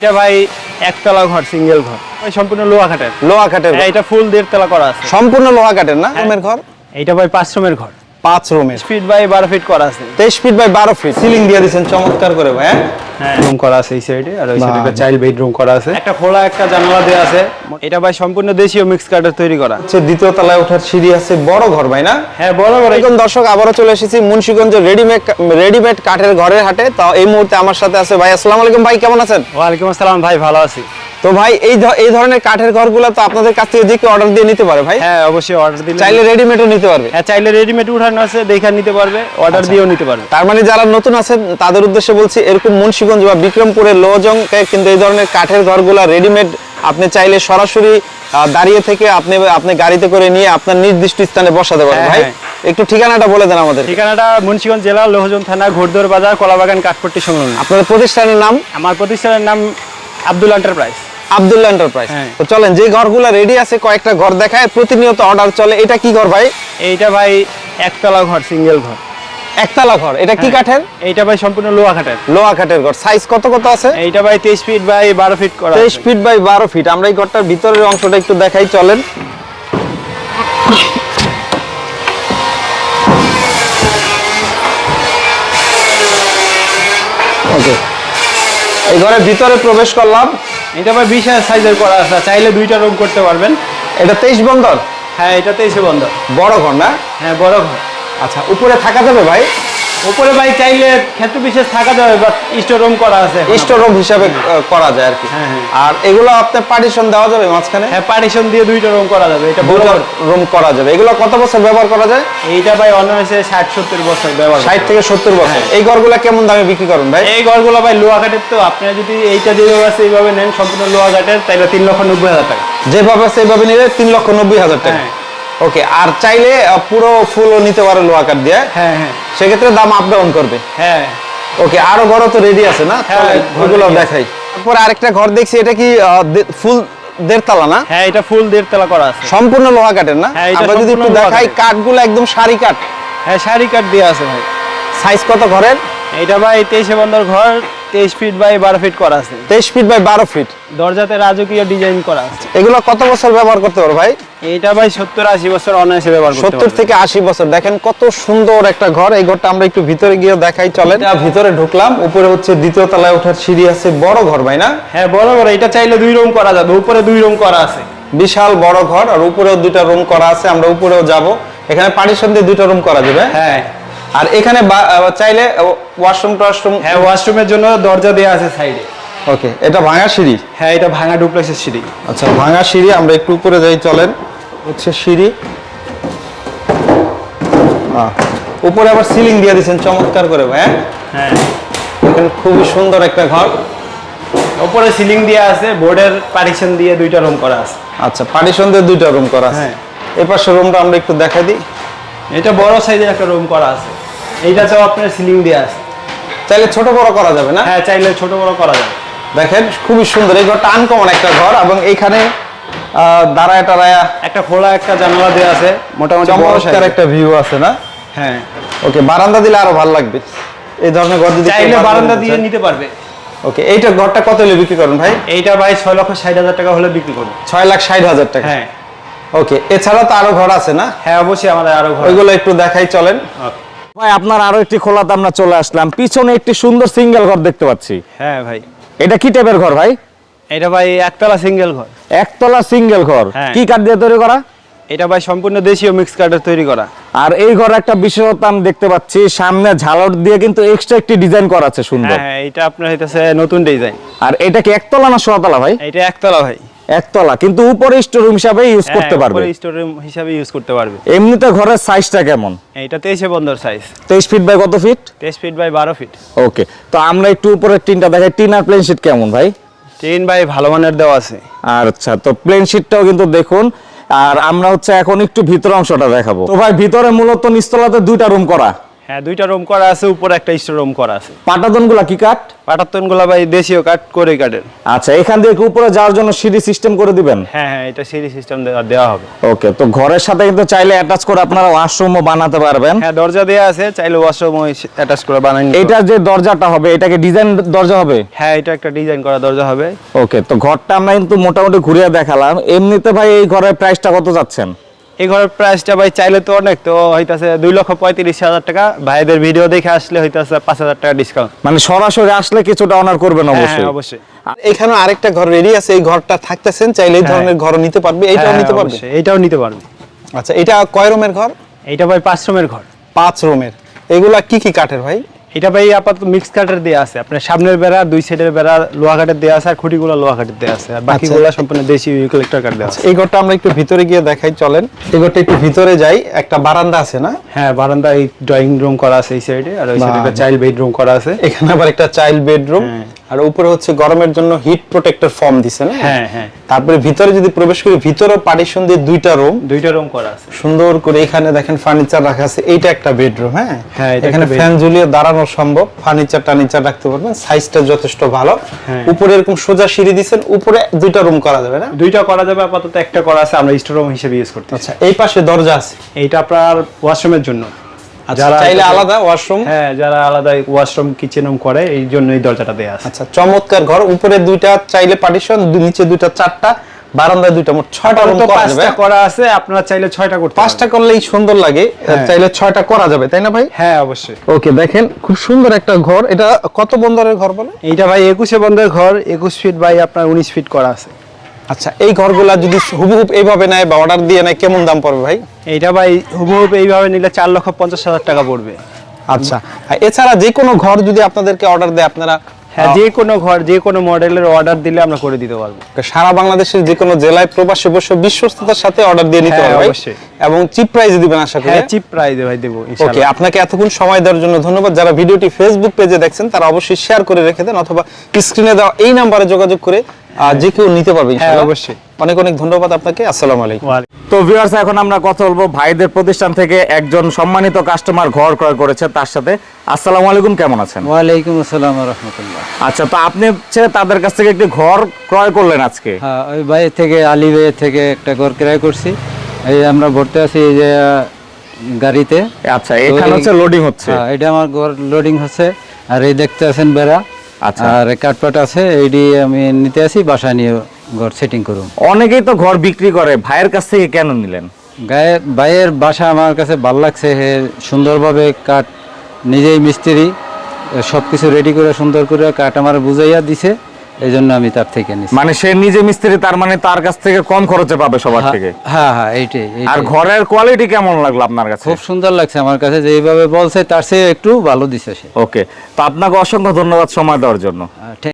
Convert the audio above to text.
এটা ভাই একতলা ঘর সিঙ্গেল ঘর। ভাই সম্পূর্ণ লোহা কাঠের। লোহা কাঠের হ্যাঁ, এটা ফুল দেড়তলা করা আছে। সম্পূর্ণ লোহা কাঠের না হ্যাঁ। রুমের ঘর? এটা ভাই পাঁচ রুমের ঘর। পাঁচ ফিট বাই বারো ফিট করা আছে। তেইশ ফিট বাই বারো ফিট সিলিং দিয়ে দিয়েছেন চমৎকার করে ভাই হ্যাঁ? হ্যাঁ। রুম করা আছে এই সাইডে আর ওই সাইডে একটা চাইল্ড বেডরুম করা আছে। একটা খোলা একটা জানালা দেওয়া আছে। এটা ভাই সম্পূর্ণ দেশীয় মিক্স কাঠের তৈরি করা। হচ্ছে দ্বিতীয় তলায় ওঠার সিঁড়ি আছে বড় ঘর ভাই না? হ্যাঁ বড় এখন দর্শক আবারও চলে এসেছি মুন্সিগঞ্জ রেডিমেড রেডিমেড কাঠের ঘরের হাটে। তো এই মুহূর্তে আমার সাথে আছে ভাই আসসালামু আলাইকুম ভাই কেমন আছেন? ওয়ালাইকুম আসসালাম ভাই ভালো আছি। তো ভাই এই এই ধরনের কাঠের ঘরগুলো তো আপনাদের কাছ থেকে যে কেউ অর্ডার দিয়ে নিতে পারে ভাই। হ্যাঁ অবশ্যই অর্ডার দিলে চাইলে রেডিমেডও নিতে পারবে। হ্যাঁ চাইলে রেডিমেড উঠানো আছে দেখা নিতে পারবে অর্ডার দিয়েও নিতে পারবে। তার মানে যারা নতুন আছেন তাদের উদ্দেশ্যে বলছি এরকম মুন্সিগঞ্জ বা বিক্রমপুরের লোজংকে কিন্তু এই ধরনের কাঠের ঘরগুলা রেডিমেড আপনি চাইলে সরাসরি দাঁড়িয়ে থেকে আপনি আপনি গাড়িতে করে নিয়ে আপনার নির্দিষ্ট স্থানে বসাতে পারেন। হ্যাঁ, ভাই হ্যাঁ। একটু ঠিকানাটা বলে দেন আমাদের। ঠিকানাটা মুন্সিগঞ্জ জেলা লোহজন থানা ঘোড়দৌর বাজার কলাবাগান কাঠপট্টি সংলগ্ন। আপনাদের প্রতিষ্ঠানের নাম? আমার প্রতিষ্ঠানের নাম আব্দুল এন্টারপ্রাইজ আব্দুল্লাহ এন্টারপ্রাইজ হ্যাঁ। তো চলেন যে ঘরগুলো রেডি আছে কয়েকটা ঘর দেখায় প্রতিনিয়ত অর্ডার চলে। এটা কি ঘর ভাই? এইটা ভাই একতলা ঘর সিঙ্গেল ঘর। একতলা ঘর। এটা কি হ্যাঁ। কাঠের? এইটা ভাই সম্পূর্ণ লোহা কাঠের। লোহা কাঠের ঘর। সাইজ কত কত আছে? এইটা ভাই তেইশ ফিট বাই বারো ফিট করা তেইশ আছে। ফিট বাই বারো ফিট আমরা এই ঘরটার ভিতরের অংশটা একটু দেখাই চলেন। এই ঘরের ভিতরে প্রবেশ করলাম। এটা ভাই বিশ সাইজের করা আছে চাইলে দুইটা রুম করতে পারবেন। এটা তেইশ বন্দর? হ্যাঁ এটা তেইশে বন্দর। বড় ঘর না? হ্যাঁ বড় ঘর। আচ্ছা উপরে থাকা যাবে ভাই? উপরে ভাই চাইলে ক্ষেত্র বিশেষ থাকা যাবে বাট স্টোর রুম করা আছে স্টোর রুম হিসাবে করা যায় আর কি। হ্যাঁ, হ্যাঁ। আর এগুলো আপনার পার্টিশন দেওয়া যাবে মাঝখানে? হ্যাঁ পার্টিশন দিয়ে দুইটা রুম করা যাবে এটা বড় রুম করা যাবে। এগুলো কত বছর ব্যবহার করা যায়? এইটা ভাই অনায়াসে ষাট সত্তর বছর ব্যবহার ষাট করতে থেকে সত্তর বছর। হ্যাঁ। এই ঘরগুলো কেমন দামে বিক্রি করুন ভাই? এই ঘরগুলো ভাই লোহা কাঠের তো আপনি যদি এইটা যেভাবে আছে এইভাবে নেন সম্পূর্ণ লোহা কাঠের তাইলে তিন লক্ষ নব্বই হাজার টাকা। যেভাবে সেইভাবে নিলে তিন লক্ষ নব্বই হাজার টাকা। ওকে আর চাইলে পুরো ফুলও নিতে পারে লোহা কাঠ দিয়ে। হ্যাঁ হ্যাঁ। সেক্ষেত্রে দাম আপ ডাউন করবে। হ্যাঁ। ওকে আরও বড় তো রেডি আছে না? হ্যাঁ, ওগুলো দেখাই। তারপর আরেকটা ঘর দেখছি এটা কি ফুল দেড়তলা না? হ্যাঁ এটা ফুল দেড় তলা করা আছে। সম্পূর্ণ লোহা কাঠের না? হ্যাঁ, এটা আমরা যদি একটু দেখাই। কাঠগুলো একদম সারি কাঠ। হ্যাঁ শাড়ি কাঠ দিয়ে আছে ভাই। সাইজ কত ঘরের? এইটা ভাই তেইশে বন্ধর ঘর তেইশ ফিট বাই বারো ফিট করা আছে। তেইশ ফিট বাই বারো ফিট দরজাতে রাজকীয় ডিজাইন করা আছে। এগুলো কত বছর ব্যবহার করতে পারো ভাই? এইটা ভাই সত্তর আশি বছর অনায়াসে ব্যবহার করতে। থেকে আশি বছর। দেখেন কত সুন্দর একটা ঘর। এই ঘরটা আমরা একটু ভিতরে গিয়ে দেখাই চলেন। এটা ভিতরে ঢুকলাম উপরে হচ্ছে দ্বিতীয় তলায় ওঠার সিঁড়ি আছে বড় ঘর ভাই না? হ্যাঁ বড় বড় এটা চাইলে দুই রুম করা যাবে। উপরে দুই রুম করা আছে। বিশাল বড় ঘর আর উপরেও দুইটা রুম করা আছে। আমরা উপরেও যাব। এখানে পার্টিশন দিয়ে দুইটা রুম করা যাবে। হ্যাঁ। আর এখানে চাইলে ওয়াশরুম টাশরুম হ্যাঁ ওয়াশরুমের জন্য দরজা দেওয়া আছে সাইডে। ওকে এটা ভাঙা সিঁড়ি? হ্যাঁ এটা ভাঙা ডুপ্লেক্সের সিঁড়ি। আচ্ছা ভাঙা সিঁড়ি আমরা একটু উপরে যাই চলেন। হচ্ছে সিঁড়ি। উপরে আবার সিলিং দিয়ে দিয়েছেন চমৎকার করে ভাই হ্যাঁ? হ্যাঁ। এখানে খুবই সুন্দর একটা ঘর। উপরে সিলিং দেওয়া আছে বোর্ডের পার্টিশন দিয়ে দুইটা রুম করা আছে। আচ্ছা পার্টিশন দিয়ে দুইটা রুম করা আছে। হ্যাঁ। এই পাশে রুমটা আমরা একটু দেখাই দিই। এটা বড় সাইজের একটা রুম করা আছে। এইটাতেও আপনার সিলিং দেওয়া আছে। চাইলে ছোট বড় করা যাবে না? হ্যাঁ চাইলে ছোট বড় করা যাবে। দেখেন খুবই সুন্দর। এই ঘরটা আনকমন একটা ঘর এবং এখানে আহ, দাঁড়ায় টাড়ায় একটা খোলা একটা জানালা দেওয়া আছে। মোটামুটি চমৎকার একটা ভিউ আছে না? হ্যাঁ। ওকে বারান্দা দিলে আরও ভালো লাগবে। এই ধরনের ঘর যদি চাইলে বারান্দা দিয়ে নিতে পারবে। ওকে এইটা ঘরটা কত হলে বিক্রি করেন ভাই? এইটা ভাই ছয় লক্ষ ষাট হাজার টাকা হলে বিক্রি করব। ছয় লাখ ষাট হাজার টাকা। হ্যাঁ। ওকে এছাড়া তো আরও ঘর আছে না? হ্যাঁ অবশ্যই আমাদের আরও ঘর ওইগুলো একটু দেখাই চলেন। ভাই আপনার আরও একটি খোলাতে আমরা চলে আসলাম। পিছনে একটি সুন্দর সিঙ্গেল ঘর দেখতে পাচ্ছি। হ্যাঁ ভাই। এটা কি টাইপের ঘর ভাই? এটা ভাই একতলা সিঙ্গেল ঘর। একতলা সিঙ্গেল ঘর। হ্যাঁ। কি কাঠ দিয়ে তৈরি করা? এটা ভাই সম্পূর্ণ দেশীয় মিক্স কাঠের তৈরি করা। আর এই ঘর একটা বিশেষত্ব আমি দেখতে পাচ্ছি সামনে ঝালর দিয়ে কিন্তু এক্সট্রা একটি ডিজাইন করা আছে সুন্দর। হ্যাঁ হ্যাঁ এটা আপনার হইতেছে নতুন ডিজাইন আর এটা কি একতলা না সোয়াতলা ভাই? এটা একতলা ভাই। একতলা কিন্তু উপরে স্টোর রুম হিসাবে ইউজ করতে পারবে। স্টোর রুম হিসাবে ইউজ করতে পারবে। এমনিতে ঘরের সাইজটা কেমন? এটা তেইশে বন্দর সাইজ তেইশ ফিট বাই কত ফিট তেইশ ফিট বাই বারো ফিট ওকে তো আমরা একটু উপরে টিনটা দেখাই। টিন আর প্লেন শিট কেমন ভাই? টিন ভাই ভালো মানের দেওয়া আছে। আচ্ছা তো প্লেন শিটটাও কিন্তু দেখুন। আর আমরা হচ্ছে এখন একটু ভিতর অংশটা দেখাবো। তো ভাই, ভিতরে মূলত নিস্তলাতে দুইটা রুম করা। হ্যাঁ দুইটা রুম করা আছে উপরে একটা স্টোর রুম করা আছে। পাটাতনগুলা কি কাঠ? পাটাতনগুলা ভাই দেশীয় কাঠ করে কাঠের। আচ্ছা এখান থেকে উপরে যাওয়ার জন্য সিঁড়ি সিস্টেম করে দিবেন? হ্যাঁ হ্যাঁ এটা সিঁড়ি সিস্টেম দেওয়া হবে। ওকে তো ঘরের সাথে কিন্তু চাইলে অ্যাটাচ করে আপনারা ওয়াশরুমও বানাতে পারবেন। হ্যাঁ দরজা দেওয়া আছে চাইলে ওয়াশরুম অ্যাটাচ করে বানাই এটা যে দরজাটা হবে এটাকে ডিজাইন দরজা হবে? হ্যাঁ এটা একটা ডিজাইন করা দরজা হবে। ওকে তো ঘরটা আমরা কিন্তু মোটামুটি ঘুরিয়ে দেখালাম। এমনিতে ভাই এই ঘরের প্রাইসটা কত যাচ্ছেন? এই ঘরের প্রাইসটা ভাই চাইলে তো অনেক তো হইতাছে দুই লক্ষ পঁয়ত্রিশ হাজার টাকা। ভাইদের ভিডিও দেখে আসলে হইতাছে পাঁচ হাজার টাকা ডিসকাউন্ট মানে সরাসরি আসলে কিছুটা অনার করবেন হ্যাঁ অবশ্যই। অবশ্যই। এখানে আরেকটা ঘর রেডি আছে এই ঘরটা থাকতেছেন চাইলে এই হ্যাঁ। ধরনের ঘর নিতে পারবে এটাও হ্যাঁ, নিতে পারবে? অবশ্যই, এইটাও নিতে পারবে। আচ্ছা এটা কয় রুমের ঘর? এটা ভাই পাঁচ রুমের ঘর। পাঁচ রুমের এগুলা কি কি কাঠের ভাই? এটা ভাই আপাতত মিক্স কাঠের দেওয়া আছে। আপনার সামনের বেড়া দুই সাইডের বেড়া লোহা কাটের দেওয়া আছে আর খুঁটিগুলো লোহা কাটের দেওয়া আছে। আর বাকিগুলো সম্পূর্ণ দেশি ইউক্যালিপ্টার কাট দেওয়া আছে। এই ঘরটা আমরা একটু ভিতরে গিয়ে দেখাই চলেন। এই ঘরটা একটু ভিতরে যাই। একটা বারান্দা আছে না? হ্যাঁ বারান্দা এই ড্রয়িং রুম করা আছে এই সাইডে আর ওই সাইডে একটা চাইল্ড বেডরুম করা আছে। এখানে আবার একটা চাইল্ড বেডরুম হ্যাঁ। আর উপরে হচ্ছে গরমের জন্য হিট প্রোটেক্টর ফর্ম দিছে না? হ্যাঁ হ্যাঁ। তারপরে ভিতরে যদি প্রবেশ করি ভিতরে পার্টিশন দিয়ে দুইটা রুম দুইটা রুম করা আছে। সুন্দর করে এখানে দেখেন ফার্নিচার রাখা আছে। এইটা একটা বেডরুম হ্যাঁ? হ্যাঁ, এখানে ফ্যান ঝুলিয়ে দাঁড়ানো সম্ভব। ফার্নিচার টার্নিচার রাখতে পারবেন। সাইজটা যথেষ্ট ভালো। হ্যাঁ। উপরে এরকম সোজা সিঁড়ি দিছেন উপরে দুইটা রুম করা যাবে না? দুইটা করা যাবে আপাতত একটা করা আছে আমরা স্টোর রুম হিসেবে ইউজ করতে আচ্ছা এই পাশে দরজা আছে। এইটা আপনার ওয়াশরুমের জন্য। যারা চাইলে আলাদা ওয়াশরুম হ্যাঁ যারা আলাদা ওয়াশরুম কিচেন করে এই জন্য দরজাটা দেয়া আছে। আচ্ছা চমৎকার ঘর। উপরে দুইটা চাইলে পার্টিশন নিচে দুইটা চারটা বারান্দায় দুইটা মোট ছয়টা রুম করা যাবে। করা আছে আপনারা চাইলে ছয়টা করতে পাঁচটা করলেই সুন্দর লাগে হ্যাঁ। চাইলে ছয়টা করা যাবে তাই না ভাই? হ্যাঁ অবশ্যই। ওকে দেখেন খুব সুন্দর একটা ঘর। এটা কত বন্দরের ঘর বলে এইটা ভাই একুশে বন্ধের ঘর একুশ ফিট বাই আপনার উনিশ ফিট করা আছে। আচ্ছা এই ঘরগুলা যদি হুবহুব এইভাবে নেয় বা অর্ডার দিয়ে নেয় কেমন দাম পড়বে ভাই? এইটা ভাই হুবহুব এইভাবে নিলে চার লক্ষ পঞ্চাশ হাজার টাকা পড়বে। আচ্ছা এছাড়া যে কোনো ঘর যদি আপনাদেরকে অর্ডার দেয় আপনারা হ্যাঁ যে কোনো ঘর যে কোনো মডেলের অর্ডার দিলে আমরা করে দিতে পারব। সারা বাংলাদেশের যে কোনো জেলায় প্রবাসে বসে বিশ্বস্ততার সাথে অর্ডার দিয়ে নিতে হ্যাঁ, অবশ্যই। এবং চিপ প্রাইসে দিবেন আশা করি হ্যাঁ চিপ প্রাইজে ভাই দেবো ওকে আপনাকে এতক্ষণ সময় দেওয়ার জন্য ধন্যবাদ। যারা ভিডিওটি ফেসবুক পেজে দেখছেন তারা অবশ্যই শেয়ার করে রেখে দেন অথবা স্ক্রিনে দেওয়া এই নাম্বারে যোগাযোগ করে যে কেউ নিতে পারবে হ্যাঁ ইনশাআল্লাহ। অবশ্যই। অনেক অনেক ধন্যবাদ আপনাকে আসসালামু আলাইকুম। তো ভিউয়ার্স এখন আমরা কথা বলব ভাইদের প্রতিষ্ঠান থেকে একজন সম্মানিত কাস্টমার ঘর ক্রয় করেছে তার সাথে। আসসালামু আলাইকুম কেমন আছেন? ওয়ালাইকুম আসসালাম রহমতুল্লাহ। আচ্ছা তো আপনি হচ্ছে তাদের কাছ থেকে একটি ঘর ক্রয় করলেন আজকে? হ্যাঁ ওই ভাই থেকে আলী ভাই থেকে একটা ঘর ক্রয় করছি। এই আমরা ভরতে আছি এই যে গাড়িতে। আচ্ছা এখানে হচ্ছে লোডিং হচ্ছে। হ্যাঁ এটা আমার ঘর লোডিং হচ্ছে। আর এই দেখতে আছেন বেড়া। আর কাঠপাট আছে এইটি আমি নিতে আসি বাসায় নিয়ে ঘর সেটিং করুন অনেকেই তো ঘর বিক্রি করে ভাইয়ের কাছ থেকে কেন নিলেন? গায়ের ভাইয়ের বাসা আমার কাছে ভালো লাগছে হে সুন্দরভাবে কাঠ নিজেই মিস্ত্রি সব কিছু রেডি করে সুন্দর করে কাঠ আমার বুঝাইয়া দিছে। এই জন্য আমি তার থেকে নিছি। মানে সে নিজে মিস্ত্রি তার মানে তার কাছ থেকে কম খরচে পাবে সবার হ্যাঁ, থেকে? হ্যাঁ হ্যাঁ এইটাই আর ঘরের কোয়ালিটি কেমন লাগল আপনার কাছে? খুব সুন্দর লাগছে আমার কাছে যেভাবে বলছে তার চেয়ে একটু ভালো দিছে সে। ওকে তো আপনাকে অসংখ্য ধন্যবাদ সময় দেওয়ার জন্য।